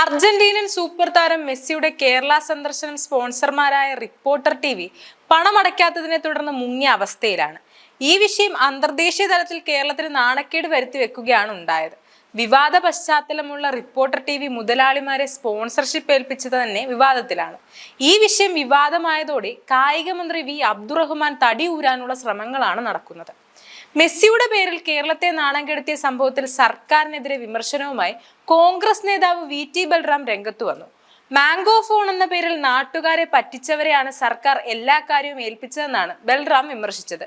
അർജന്റീനൻ super താരം മെസ്സിയുടെ കേരള സന്ദർശനം സ്പോൺസർമാരായ റിപ്പോർട്ടർ ടി വി പണമടയ്ക്കാത്തതിനെ തുടർന്ന് മുങ്ങിയ അവസ്ഥയിലാണ്. ഈ വിഷയം അന്തർദേശീയ തലത്തിൽ കേരളത്തിന് നാണക്കേട് വരുത്തി വെക്കുകയാണ് ഉണ്ടായത്. വിവാദ പശ്ചാത്തലമുള്ള റിപ്പോർട്ടർ ടി വി മുതലാളിമാരെ സ്പോൺസർഷിപ്പ് ഏൽപ്പിച്ചത് തന്നെ വിവാദത്തിലാണ്. ഈ വിഷയം വിവാദമായതോടെ കായിക മന്ത്രി വി അബ്ദുറഹ്മാൻ തടി ഊരാനുള്ള ശ്രമങ്ങളാണ് നടക്കുന്നത്. മെസ്സിയുടെ പേരിൽ കേരളത്തെ നാണം കെടുത്തിയ സംഭവത്തിൽ സർക്കാരിനെതിരെ വിമർശനവുമായി കോൺഗ്രസ് നേതാവ് വി ടി ബൽറാം രംഗത്ത് വന്നു. മാംഗോ ഫോൺ എന്ന പേരിൽ നാട്ടുകാരെ പറ്റിച്ചവരെയാണ് സർക്കാർ എല്ലാ കാര്യവും ഏൽപ്പിച്ചതെന്നാണ് ബൽറാം വിമർശിച്ചത്.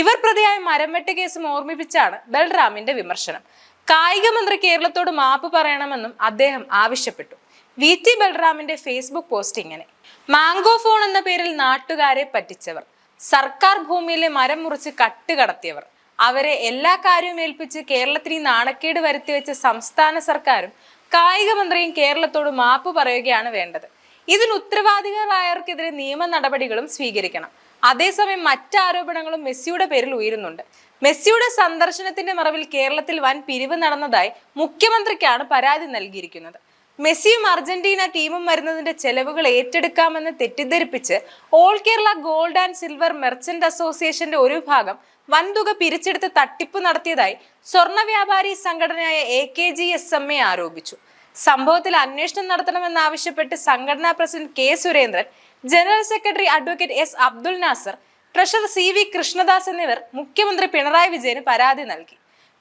ഇവർ പ്രതിയായ മരംവെട്ട് കേസും ഓർമ്മിപ്പിച്ചാണ് ബൽറാമിന്റെ വിമർശനം. കായിക മന്ത്രി കേരളത്തോട് മാപ്പ് പറയണമെന്നും അദ്ദേഹം ആവശ്യപ്പെട്ടു. വി ടി ബൽറാമിന്റെ ഫേസ്ബുക്ക് പോസ്റ്റ് ഇങ്ങനെ. മാംഗോ ഫോൺ എന്ന പേരിൽ നാട്ടുകാരെ പറ്റിച്ചവർ. സർക്കാർ ഭൂമിയിലെ മരം മുറിച്ച് കട്ടുകടത്തിയവർ അവരെ എല്ലാ കാര്യവും ഏൽപ്പിച്ച് കേരളത്തിന് നാണക്കേട് വരുത്തിവെച്ച സംസ്ഥാന സർക്കാരും കായിക മന്ത്രിയും കേരളത്തോട് മാപ്പ് പറയുകയാണ് വേണ്ടത്. ഇതിന് ഉത്തരവാദികളായവർക്കെതിരെ നിയമ നടപടികളും സ്വീകരിക്കണം. അതേസമയം മറ്റ് ആരോപണങ്ങളും മെസ്സിയുടെ പേരിൽ ഉയരുന്നുണ്ട്. മെസ്സിയുടെ സന്ദർശനത്തിന്റെ മറവിൽ കേരളത്തിൽ വൻ പിരിവ് നടന്നതായി മുഖ്യമന്ത്രിക്കാണ് പരാതി നൽകിയിരിക്കുന്നത്. മെസ്സിയും അർജന്റീന ടീമും വരുന്നതിന്റെ ചെലവുകൾ ഏറ്റെടുക്കാമെന്ന് തെറ്റിദ്ധരിപ്പിച്ച് all Kerala gold and silver merchant അസോസിയേഷന്റെ ഒരു ഭാഗം വൻതുക പിരിച്ചെടുത്ത് തട്ടിപ്പ് നടത്തിയതായി സ്വർണ വ്യാപാരി സംഘടനയായ A K G S M A ആരോപിച്ചു. സംഭവത്തിൽ അന്വേഷണം നടത്തണമെന്നാവശ്യപ്പെട്ട് സംഘടനാ president K Surendran general secretary advocate S Abdul Nasar treasurer C V Krishnadas എന്നിവർ മുഖ്യമന്ത്രി പിണറായി വിജയന് പരാതി നൽകി.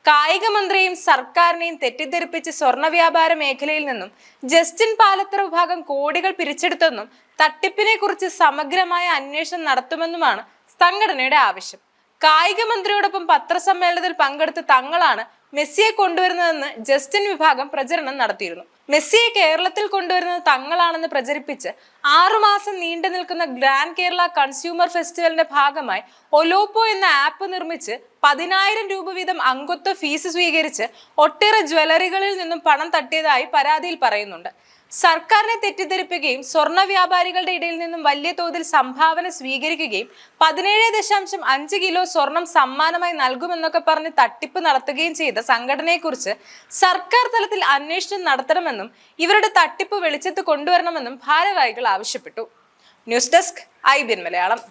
കായിക മന്ത്രിയും സർക്കാരിനെയും തെറ്റിദ്ധരിപ്പിച്ച് സ്വർണ വ്യാപാര മേഖലയിൽ നിന്നും ജസ്റ്റിൻ പാലത്തറ വിഭാഗം കോടികൾ പിരിച്ചെടുത്തെന്നും തട്ടിപ്പിനെ കുറിച്ച് സമഗ്രമായ അന്വേഷണം നടത്തുമെന്നുമാണ് സംഘടനയുടെ ആവശ്യം. കായിക മന്ത്രിയോടൊപ്പം പത്രസമ്മേളനത്തിൽ പങ്കെടുത്ത തങ്ങളാണ് മെസ്സിയെ കൊണ്ടുവരുന്നതെന്ന് ജസ്റ്റിൻ വിഭാഗം പ്രചരണം നടത്തിയിരുന്നു. മെസ്സിയെ കേരളത്തിൽ കൊണ്ടുവരുന്നത് തങ്ങളാണെന്ന് പ്രചരിപ്പിച്ച് ആറുമാസം നീണ്ടു നിൽക്കുന്ന ഗ്രാൻഡ് കേരള കൺസ്യൂമർ ഫെസ്റ്റിവലിന്റെ ഭാഗമായി ഒലോപ്പോ എന്ന ആപ്പ് നിർമ്മിച്ച് പതിനായിരം രൂപ വീതം അംഗത്വ ഫീസ് സ്വീകരിച്ച് ഒട്ടേറെ ജ്വല്ലറികളിൽ നിന്നും പണം തട്ടിയതായി പരാതിയിൽ പറയുന്നുണ്ട്. സർക്കാരിനെ തെറ്റിദ്ധരിപ്പിക്കുകയും സ്വർണ വ്യാപാരികളുടെ ഇടയിൽ നിന്നും വലിയ തോതിൽ സംഭാവന സ്വീകരിക്കുകയും പതിനേഴ് ദശാംശം അഞ്ച് കിലോ സ്വർണം സമ്മാനമായി നൽകുമെന്നൊക്കെ പറഞ്ഞ് തട്ടിപ്പ് നടത്തുകയും ചെയ്ത സംഘടനയെക്കുറിച്ച് സർക്കാർ തലത്തിൽ അന്വേഷണം നടത്തണമെന്നും ഇവരുടെ തട്ടിപ്പ് വെളിച്ചത്ത് കൊണ്ടുവരണമെന്നും ഭാരവാഹികൾ ആവശ്യപ്പെട്ടു. News desk I been Malayalam.